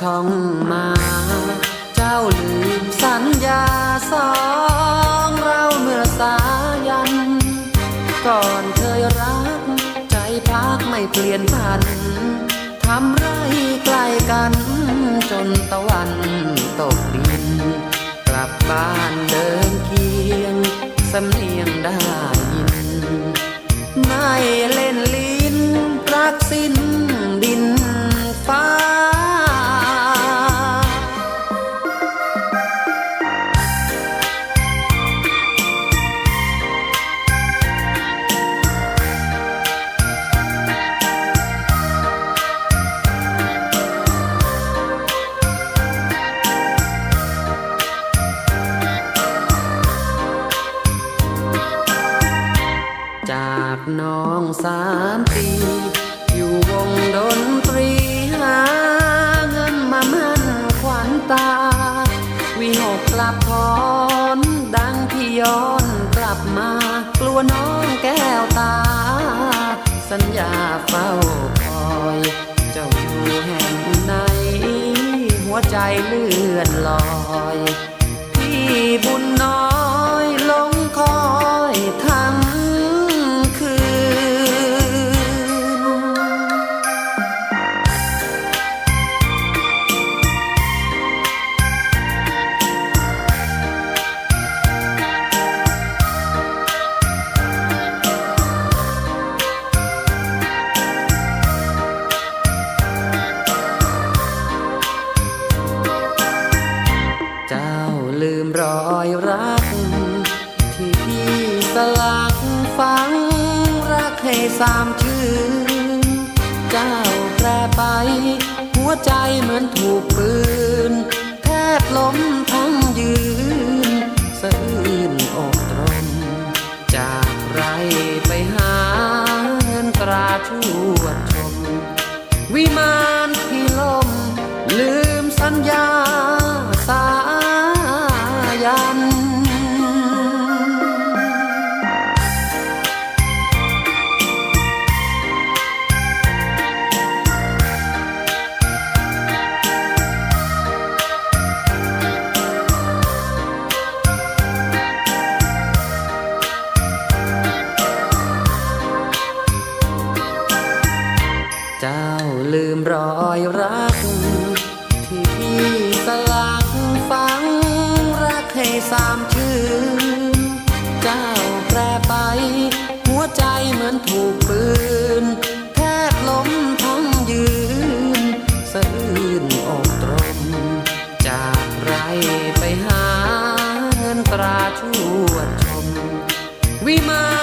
ช่องมา เจ้าลืมสัญญาสองเราเมื่อสายัน ก่อนเคยรัก ใจพักไม่เปลี่ยนพันทำไรใกล้กัน จนตะวันตกดิน กลับบ้านเดินเคียงสำเนียงได้ยินไม่ สามปี อยู่วงดนตรีหาเงินมามั่นขวัญตา วิหกกลับพรดังที่ย้อนกลับมา กลัวน้องแก้วตา สัญญาเฝ้าคอย เจ้าอยู่แห่งไหน หัวใจเลื่อนลอย พี่บุญ เจ้าลืมรอยรัก ที่พี่สลักฝัง รักให้สามชื่นเจ้าแปรไป หัวใจเหมือนถูกปืน แทบล้มทั้งยืนสะอื้นอกตรม จากไรไปหาเงินตราชวดชม วิมานที่ล่มลืมสัญญา สามคืนเจ้าแปรไป หัวใจเหมือนถูกปืน แทบล้มทั้งยืนสะอื้นอกตรม จากไรไปหาเงินตราชวดชมวิมาน